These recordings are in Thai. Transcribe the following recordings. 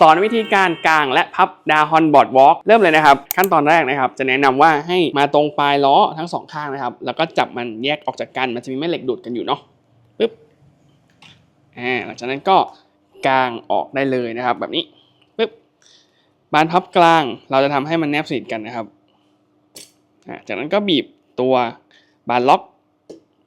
สอนวิธีการกางและพับดาฮอนบอร์ดวอล์กเริ่มเลยนะครับ ขั้นตอนแรกนะครับ จะแนะนำว่าให้มาตรงปลายล้อทั้งสองข้างนะครับ แล้วก็จับมันแยกออกจากกันมันจะมีแม่เหล็กดูดกันอยู่เนาะปึ๊บอ่าหลังจากนั้นก็กางออกได้เลยนะครับ แบบนี้ปึ๊บบานพับกลางเราจะทำให้มันแนบสนิทกันนะครับจากนั้นก็บีบตัวบานล็อก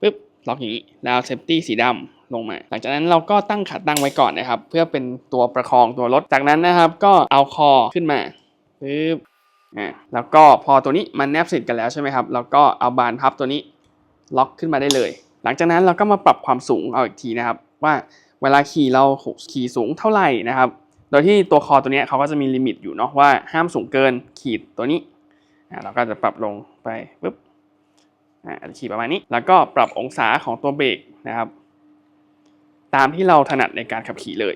ปึ๊บล็อกอย่างนี้แล้วเซฟตี้สีดำ ลงมา หลังจากนั้นเราก็ตั้งขาตั้งไว้ก่อนนะครับ เพื่อเป็นตัวประคองตัวรถ จากนั้นนะครับก็เอาคอขึ้นมาปึ๊บอ่าแล้วก็พอตัวนี้มันแนบสนิทกันแล้วใช่ไหมครับเราก็เอาบานพับตัวนี้ล็อกขึ้นมาได้เลย หลังจากนั้นเราก็มาปรับความสูงเอาอีกทีนะครับ ว่าเวลาขี่เราขี่สูงเท่าไหร่นะครับ โดยที่ตัวคอตัวนี้เขาก็จะมีลิมิตอยู่เนาะว่าห้ามสูงเกินขีดตัวนี้อ่เราก็จะปรับลงไปปึ๊บอ่าขีดประมาณนี้ แล้วก็ปรับองศาของตัวเบรกนะครับ ตามที่เราถนัดในการขับขี่เลย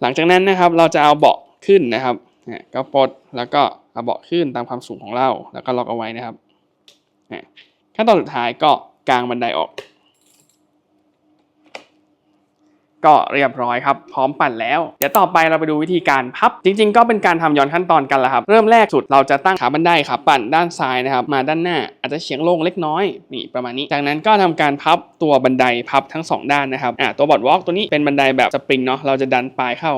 หลังจากนั้นนะครับเราจะเอาเบาะขึ้นนะครับอ่าก็ปลดแล้วก็เอาเบาะขึ้นตามความสูงของเรา แล้วก็ล็อกเอาไว้นะครับอ่าขั้นตอนสุดท้ายก็กางบันไดออก ก็เรียบร้อยครับ พร้อมปั่นแล้ว เดี๋ยวต่อไปเราไปดูวิธีการพับ จริง ๆ ก็เป็นการทำย้อนขั้นตอนกันแหละครับ เริ่มแรกสุดเราจะตั้งขาบันไดขาปั่นด้านซ้ายนะครับ มาด้านหน้าอาจจะเฉียงลงเล็กน้อยนี่ประมาณนี้ จากนั้นก็ทำการพับตัวบันไดพับทั้งสองด้านนะครับอ่าตัวบอร์ดวอล์กตัวนี้เป็นบันไดแบบสปริงเนาะเราจะดันปลายเข้า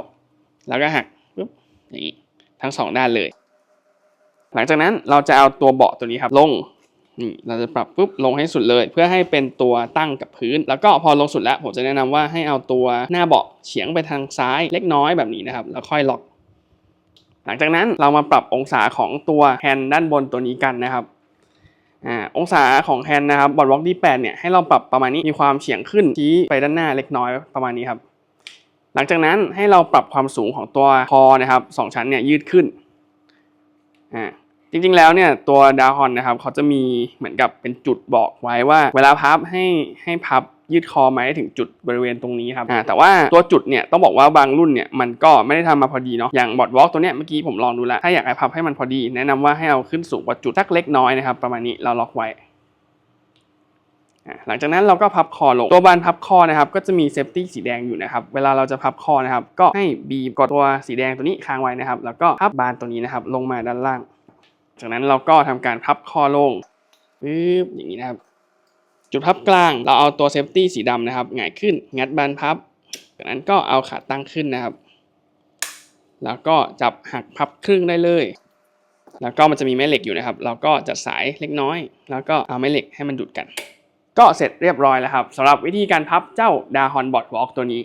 แล้วก็หักปุ๊บอย่างนี้ทั้งสองด้านเลย หลังจากนั้นเราจะเอาตัวเบาะตัวนี้ครับลง นี่เราจะปรับปุ๊บลงให้สุดเลย เพื่อให้เป็นตัวตั้งกับพื้น แล้วก็พอลงสุดแล้ว ผมจะแนะนำว่าให้เอาตัวหน้าเบาะเฉียงไปทางซ้ายเล็กน้อยแบบนี้นะครับ แล้วค่อยล็อก หลังจากนั้นเรามาปรับองศาของตัวแฮนด์ด้านบนตัวนี้กันนะครับอ่าองศาของแฮนด์นะครับบอร์ดวอล์กดีแปดเนี่ยให้เราปรับประมาณนี้มีความเฉียงขึ้นชี้ไปด้านหน้าเล็กน้อยประมาณนี้ครับหลังจากนั้นให้เราปรับความสูงของตัวคอนะครับสองชั้นเนี่ยยืดขึ้นอ่า จริงๆแล้วเนี่ยตัวดาฮอนนะครับเขาจะมีเหมือนกับเป็นจุดบอกไว้ว่า เวลาพับให้ให้พับยืดคอมาให้ถึงจุดบริเวณตรงนี้ครับอ่าแต่ว่าตัวจุดเนี่ยต้องบอกว่าบางรุ่นเนี่ยมันก็ไม่ได้ทำมาพอดีเนาะอย่างบอร์ดวอล์กตัวเนี้ยเมื่อกี้ผมลองดูแล้วถ้าอยากให้พับให้มันพอดี แนะนำว่าให้เอาขึ้นสูงกว่าจุดสักเล็กน้อยนะครับประมาณนี้เราล็อกไว้อ่าหลังจากนั้นเราก็พับคอลง ตัวบานพับคอนะครับก็จะมีเซฟตี้สีแดงอยู่นะครับ เวลาเราจะพับคอนะครับก็ให้บีบกดตัวสีแดงตัวนี้ค้างไว้นะครับ แล้วก็พับบานตัวนี้นะครับลงมาด้านล่าง จากนั้นเราก็ทำการพับคอลงปึ๊บอย่างนี้นะครับ จุดพับกลางเราเอาตัวเซฟตี้สีดำนะครับหงายขึ้นงัดบานพับ จากนั้นก็เอาขาตั้งขึ้นนะครับ แล้วก็จับหักพับครึ่งได้เลย แล้วก็มันจะมีแม่เหล็กอยู่นะครับ เราก็จัดสายเล็กน้อย แล้วก็เอาแม่เหล็กให้มันดูดกัน ก็เสร็จเรียบร้อยแล้วครับสำหรับวิธีการพับเจ้าดาฮอนบอร์ดวอล์กตัวนี้